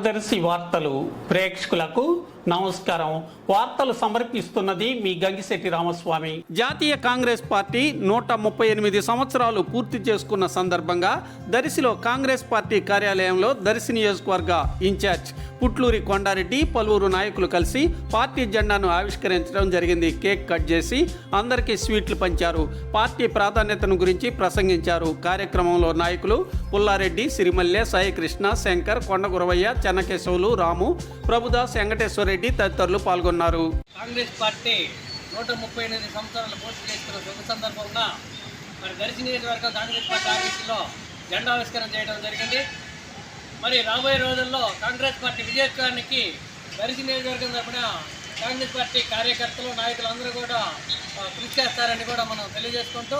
మన దర్శి వార్తలు ప్రేక్షకులకు నమస్కారం. వార్తలు సమర్పిస్తున్నది మీ గంగిశెట్టి రామస్వామి. జాతీయ కాంగ్రెస్ పార్టీ నూట ముప్పై ఎనిమిది సంవత్సరాలు పూర్తి చేసుకున్న సందర్భంగా దరిశిలో కాంగ్రెస్ పార్టీ కార్యాలయంలో దర్శి నియోజకవర్గ ఇన్ఛార్జ్ పుట్లూరి కొండారెడ్డి పలువురు నాయకులు కలిసి పార్టీ జెండాను ఆవిష్కరించడం జరిగింది. కేక్ కట్ చేసి అందరికీ స్వీట్లు పంచారు. పార్టీ ప్రాధాన్యతను గురించి ప్రసంగించారు. కార్యక్రమంలో నాయకులు పుల్లారెడ్డి సిరిమల్లె సాయికృష్ణ శంకర్ కొండగురవయ్య చెన్నకేశవులు రాము ప్రభుదాస్ వెంకటేశ్వర రెడ్డి తదితరులు పాల్గొన్నారు. కాంగ్రెస్ పార్టీ నూట ముప్పై ఎనిమిది సంవత్సరాలు పూర్తి చేస్తున్న శుభ సందర్భంగా మరి దర్శి నియోజకవర్గం కాంగ్రెస్ పార్టీ ఆఫీసులో జెండావిష్కరణ చేయడం జరిగింది. మరి రాబోయే రోజుల్లో కాంగ్రెస్ పార్టీ విజయోత్సవానికి దర్శి నియోజకవర్గం తరపున కాంగ్రెస్ పార్టీ కార్యకర్తలు నాయకులు అందరూ కూడా కృషి చేస్తారని కూడా మనం తెలియజేసుకుంటూ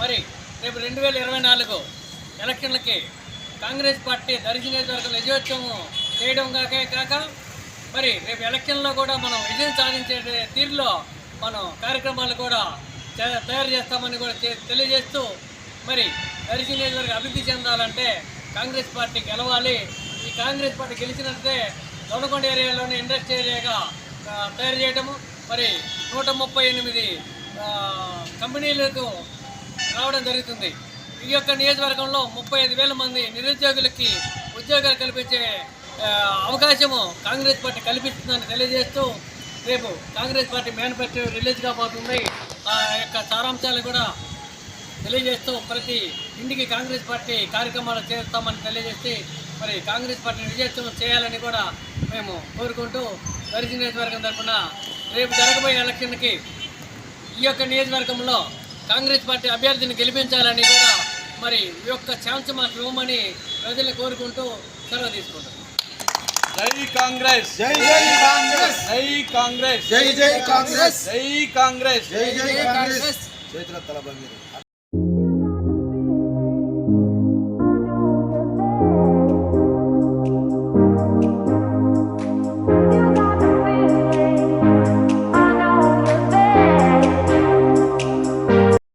మరి రేపు రెండు వేల ఇరవై నాలుగు ఎలక్షన్లకి కాంగ్రెస్ పార్టీ దర్శి నియోజకవర్గం విజయోత్సవం చేయడం కాకే కాక మరి రేపు ఎలక్షన్లో కూడా మనం విజయం సాధించే తీరులో మనం కార్యక్రమాలు కూడా తయారు చేస్తామని కూడా తెలియజేస్తూ మరి దర్శి నియోజకవర్గం అభివృద్ధి చెందాలంటే కాంగ్రెస్ పార్టీ గెలవాలి. ఈ కాంగ్రెస్ పార్టీ గెలిచినట్టే దొండకొండ ఏరియాలోని ఇండస్ట్రీ ఏరియాగా తయారు చేయడము మరి నూట ముప్పై ఎనిమిది కంపెనీలకు రావడం జరుగుతుంది. ఈ యొక్క నియోజకవర్గంలో ముప్పై ఐదు వేల మంది నిరుద్యోగులకి ఉద్యోగాలు కల్పించే అవకాశము కాంగ్రెస్ పార్టీ కల్పిస్తుందని తెలియజేస్తూ రేపు కాంగ్రెస్ పార్టీ మేనిఫెస్టో రిలీజ్ కాబోతుంది. ఆ యొక్క సారాంశాలు కూడా తెలియజేస్తూ ప్రతి ఇంటికి కాంగ్రెస్ పార్టీ కార్యక్రమాలు చేస్తామని తెలియజేసి మరి కాంగ్రెస్ పార్టీని విజయోత్సవం చేయాలని కూడా మేము కోరుకుంటూ దర్శి నియోజకవర్గం తరఫున రేపు జరగబోయే ఎలక్షన్కి ఈ యొక్క నియోజకవర్గంలో కాంగ్రెస్ పార్టీ అభ్యర్థిని గెలిపించాలని కూడా మరి ఈ యొక్క ఛాన్స్ మాకు ఇవ్వమని ప్రజలు కోరుకుంటూ సెలవు తీసుకుంటాం ಜೈ ಕಾಂಗ್ರೆಸ್. ಜೈ ಜೈ ಕಾಂಗ್ರೆಸ್. ಜೈ ಕಾಂಗ್ರೆಸ್. ಜೈ ಜೈ ಕಾಂಗ್ರೆಸ್. ಜೈ ಕಾಂಗ್ರೆಸ್. ಜೈ ಜೈ ಕಾಂಗ್ರೆಸ್. ಕ್ಷೇತ್ರ ತಲಬಂಗಿರಿ